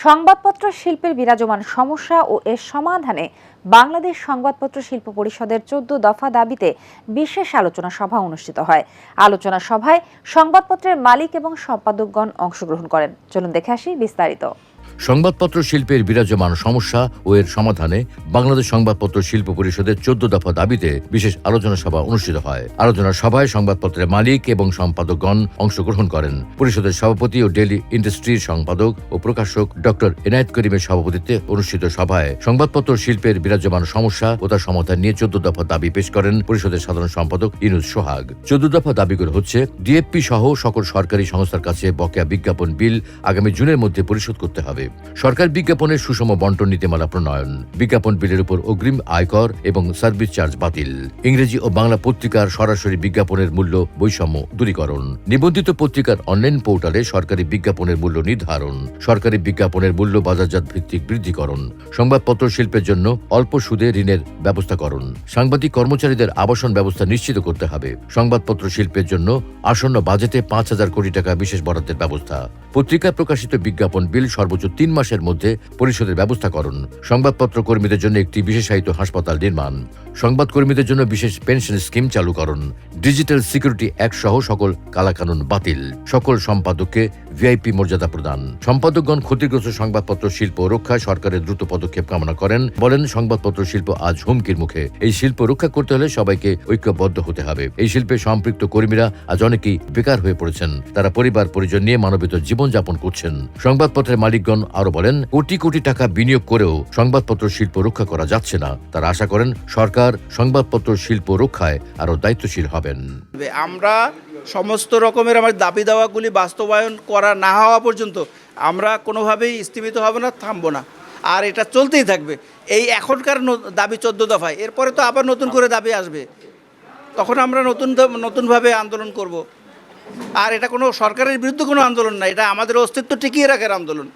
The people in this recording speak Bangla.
সংবাদপত্র শিল্পের বিরাজমান সমস্যা ও এর সমাধানে বাংলাদেশ সংবাদপত্র শিল্প পরিষদের চোদ্দ দফা দাবিতে বিশেষ আলোচনা সভা অনুষ্ঠিত হয়। আলোচনা সভায় সংবাদপত্রের মালিক এবং সম্পাদকগণ অংশগ্রহণ করেন। চলুন দেখে আসি বিস্তারিত। সংবাদপত্র শিল্পের বিরাজমান সমস্যা ও এর সমাধানে বাংলাদেশ সংবাদপত্র শিল্প পরিষদের চোদ্দ দফা দাবিতে বিশেষ আলোচনা সভা অনুষ্ঠিত হয়। আলোচনা সভায় সংবাদপত্রের মালিক এবং সম্পাদকগণ অংশগ্রহণ করেন। পরিষদের সভাপতি ও ডেলি ইন্ডাস্ট্রির সম্পাদক ও প্রকাশক ডক্টর এনায়েত করিমের সভাপতিত্বে অনুষ্ঠিত সভায় সংবাদপত্র শিল্পের বিরাজমান সমস্যা ও তার সমাধান নিয়ে চোদ্দ দফা দাবি পেশ করেন পরিষদের সাধারণ সম্পাদক ইনুজ সোহাগ। চোদ্দ দফা দাবিগুলো হচ্ছে, ডিএফপি সহ সকল সরকারি সংস্থার কাছে বকেয়া বিজ্ঞাপন বিল আগামী জুনের মধ্যে পরিশোধ করতে হবে। সরকার বিজ্ঞাপনের সুষম বন্টন নীতিমালা প্রণয়ন, বিজ্ঞাপন বিলের উপর অগ্রিম আয়কর এবং সার্ভিস চার্জ বাতিল। ইংরেজি ও বাংলা পত্রিকার সরাসরি বিজ্ঞাপনের মূল্য বৈষম্য দূরীকরণ। নিবন্ধিত পত্রিকার অনলাইন পোর্টালে সরকারি বিজ্ঞাপনের মূল্য নির্ধারণ, সরকারি বিজ্ঞাপনের মূল্য বাজারজাত ভিত্তিক বৃদ্ধিকরণ, সংবাদপত্র শিল্পের জন্য অল্প সুদে ঋণের ব্যবস্থাকরণ সাংবাদিক কর্মচারীদের আবাসন ব্যবস্থা নিশ্চিত করতে হবে। সংবাদপত্র শিল্পের জন্য আসন্ন বাজেটে পাঁচ হাজার কোটি টাকা বিশেষ বরাদ্দের ব্যবস্থা। পত্রিকায় প্রকাশিত বিজ্ঞাপন বিল সর্বোচ্চ তিন মাসের মধ্যে পরিশোধের ব্যবস্থা করুন। সংবাদপত্র কর্মীদের জন্য একটি বিশেষায়িত হাসপাতাল নির্মাণ। সংবাদ কর্মীদের জন্য বিশেষ পেনশন স্কিম চালু করুন। ডিজিটাল সিকিউরিটি অ্যাক্ট সহ সকল কালাকানুন বাতিল। সকল সম্পাদককে ভিআইপি মর্যাদা প্রদান। সম্পাদকগণ ক্ষতিগ্রস্ত সংবাদপত্র, শিল্প রক্ষায় সরকারের দ্রুত পদক্ষেপ কামনা করেন। বলেন, সংবাদপত্র শিল্প আজ হুমকির মুখে। এই শিল্প রক্ষা করতে হলে সবাইকে ঐক্যবদ্ধ হতে হবে। এই শিল্পে সম্পৃক্ত কর্মীরা আজ অনেকেই বেকার হয়ে পড়েছেন। তারা পরিবার পরিজন নিয়ে মানবিত জীবনযাপন করছেন। সংবাদপত্রের মালিকগণ আরও বলেন, কোটি কোটি টাকা বিনিয়োগ করেও সংবাদপত্র শিল্প রক্ষা করা যাচ্ছে না। তারা আশা করেন, সরকার সংবাদপত্র শিল্প রক্ষায় আরও দায়িত্বশীল হবেন। আমরা সমস্ত রকমের আমার দাবি দাওয়াগুলি বাস্তবায়ন করা না হওয়া পর্যন্ত আমরা কোনোভাবেই স্থিমিত হব না, থামবো না। আর এটা চলতেই থাকবে। এই এখনকার দাবি চোদ্দ দফায়। এরপরে তো আবার নতুন করে দাবি আসবে। তখন আমরা নতুন নতুনভাবে আন্দোলন করব। আর এটা কোনো সরকারের বিরুদ্ধে কোনো আন্দোলন না। এটা আমাদের অস্তিত্ব টিকিয়ে রাখার আন্দোলন।